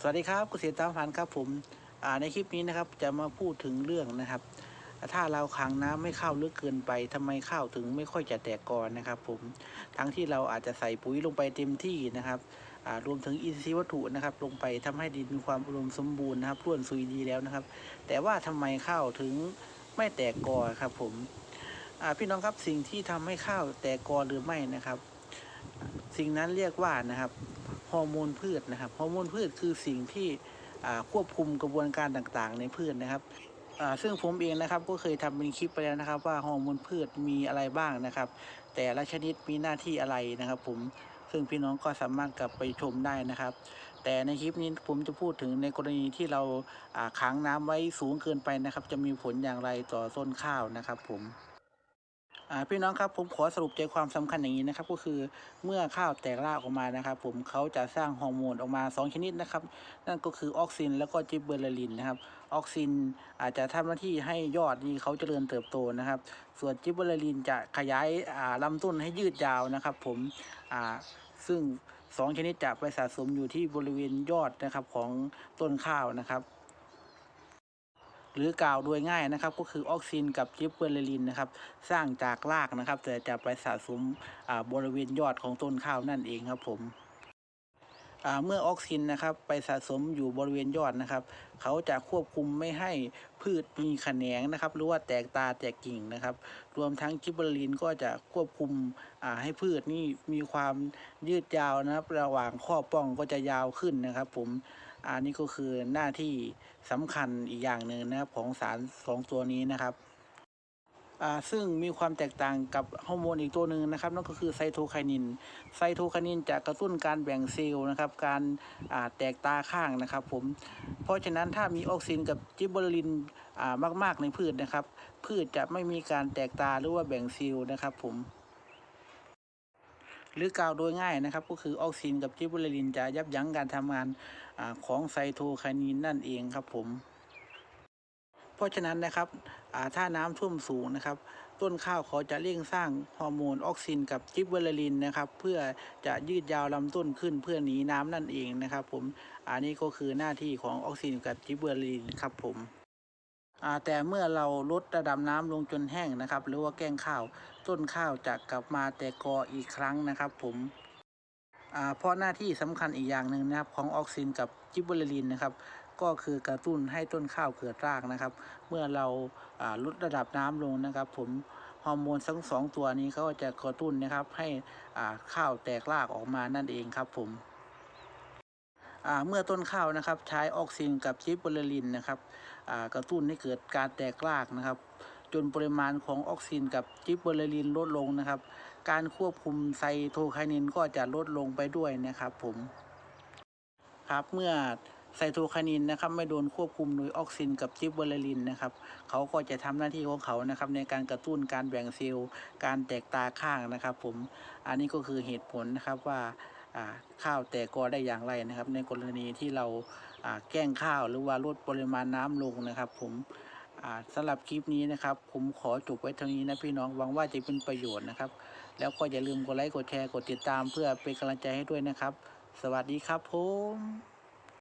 สวัสดีครับเกษตรตามพันครับผมในคลิปนี้นะครับจะมาพูดถึงเรื่องนะครับ ถ้าเราขังน้ำไม่เข้าลึกเกินไปทำไมข้าวถึงไม่ค่อยจะแตกกอนะครับ ผมทั้งที่เราอาจจะใส่ปุ๋ยลงไปเต็มที่นะครับรวมถึงอินทรีย์วัตถุนะครับ ลงไปทำให้ดินมีความอุดมสมบูรณ์นะครับร่วนซุยดีแล้วนะครับ แต่ว่าทำไมข้าวถึงไม่แตกกอครับ ผมพี่น้องครับสิ่งที่ทำให้ข้าวแตกกอหรือไม่นะครับ สิ่งนั้นเรียกว่านะครับ ฮอร์โมนพืชนะครับฮอร์โมนพืชคือสิ่งที่ควบคุมกระบวนการต่างๆ ในพืชนะครับซึ่งผมเองนะครับก็เคยทำเป็นคลิปไปแล้วนะครับ ว่าฮอร์โมนพืชมีอะไรบ้างนะครับ แต่ละชนิดมีหน้าที่อะไรนะครับ ผมซึ่งพี่น้องก็สามารถกลับไปชมได้นะครับ แต่ในคลิปนี้ผมจะพูดถึงในกรณีที่เราขังน้ำไว้สูงเกินไปนะครับ จะมีผลอย่างไรต่อต้นข้าวนะครับ ผม พี่น้องครับผมขอสรุปใจความสำคัญอย่างนี้นะครับ ก็คือเมื่อข้าวแตกรากออกมานะครับ ผมเขาจะสร้างฮอร์โมนออกมา 2 ชนิดนะครับ นั่นก็คือออกซิน แล้วก็จิบเบอร์ลินนะครับ ออกซินอาจจะทำหน้าที่ให้ยอดนี่เขาเจริญเติบโตนะครับ ส่วนจิบเบอร์ลินจะขยายาลำต้นให้ยืดยาวนะครับ ผมซึ่งสองชนิดจะไปสะสมอยู่ที่บริเวณยอดนะครับของต้นข้าวนะครับ หรือกล่าวโดยง่ายนะครับ ก็คือออกซินกับจิบเบอร์เลินนะครับ สร้างจากรากนะครับ แต่จะไปสะสมบริเวณยอดของต้นข้าวนั่นเองครับผมเมื่อออกซินนะครับไปสะสมอยู่บริเวณยอดนะครับ เขาจะควบคุมไม่ให้พืชมีแขนงนะครับ หรือว่าแตกตาแตกกิ่งนะครับ รวมทั้งจิบเบอร์ลินก็จะควบคุมให้พืชนี่มีความยืดยาวนะครับ ระหว่างข้อป้องก็จะยาวขึ้นนะครับ ผม อันนี้ก็คือหน้าที่สำคัญอีกอย่างหนึ่งนะครับของสารสองตัวนี้นะครับอ่าซึ่งมีความแตกต่างกับฮอร์โมนอีกตัวหนึ่งนะครับนั่นก็คือไซโทไคนิน ไซโทไคนินจะกระตุ้นการแบ่งเซลล์นะครับ การอ่าแตกตาข้างนะครับผม เพราะฉะนั้นถ้ามีออกซินกับจิบเบอร์ลินอ่ามาก ๆ ในพืชนะครับ พืชจะไม่มีการแตกตาหรือว่าแบ่งเซลล์นะครับผม หรือกล่าวโดยง่ายนะครับ ก็คือออกซินกับจิบเบอร์ลินจะยับยั้งการทำงานอของไซโทไคนินนั่นเองครับผมเพราะฉะนั้นนะครับถ้าน้ำท่วมสูงนะครับ ต้นข้าวเขาจะเร่งสร้างฮอร์โมนออกซินกับจิบเบอร์ลินนะครับ เพื่อจะยืดยาวลำต้นขึ้นเพื่อหนีน้ำนั่นเองนะครับ ผมอันนี้ก็คือหน้าที่ของออกซินกับจิบเบอร์ลินครับผม แต่เมื่อเราลดระดับน้ำลงจนแห้งนะครับ หรือว่าแกล้งข้าวต้นข้าวจะกลับมาแตกกออีกครั้งนะครับ ผมเพราะหน้าที่สำคัญอีกอย่างหนึ่งนะครับของออกซินกับจิบเบอร์ลินนะครับ ก็คือกระตุ้นให้ต้นข้าวเกิดรากนะครับ เมื่อเราลดระดับน้ำลงนะครับ ผมฮอร์โมนทั้งสองตัวนี้เขาก็จะกระตุ้นนะครับ ให้ข้าวแตกรากออกมานั่นเองครับผม เมื่อต้นข้าวนะครับ ใช้ออกซินกับจิบเบอร์ลินนะครับกระตุ้นให้เกิดการแตกรากนะครับ จนปริมาณของออกซินกับจิบเบอร์ลินลดลงนะครับ การควบคุมไซโทไคนินก็จะลดลงไปด้วยนะครับ ผมครับเมื่อไซโทไคนินนะครับไม่โดนควบคุมโดยออกซินกับจิบเบอร์ลินนะครับเขาก็จะทำหน้าที่ของเขานะครับในการกระตุ้นการแบ่งเซลล์ การแตกตาข้างนะครับ ผมอันนี้ก็คือเหตุผลนะครับว่า ข้าวแต่กอได้อย่างไรนะครับ ในกรณีที่เราแกล้งข้าวหรือว่าลดปริมาณน้ำลงนะครับ ผมอ่าสำหรับคลิปนี้นะครับ ผมขอจบไว้เท่านี้นะพี่น้องหวังว่าจะเป็นประโยชน์นะครับ แล้วก็อย่าลืมกดไลค์กดแชร์กดติดตามเพื่อเป็นกำลังใจให้ด้วยนะครับ สวัสดีครับผม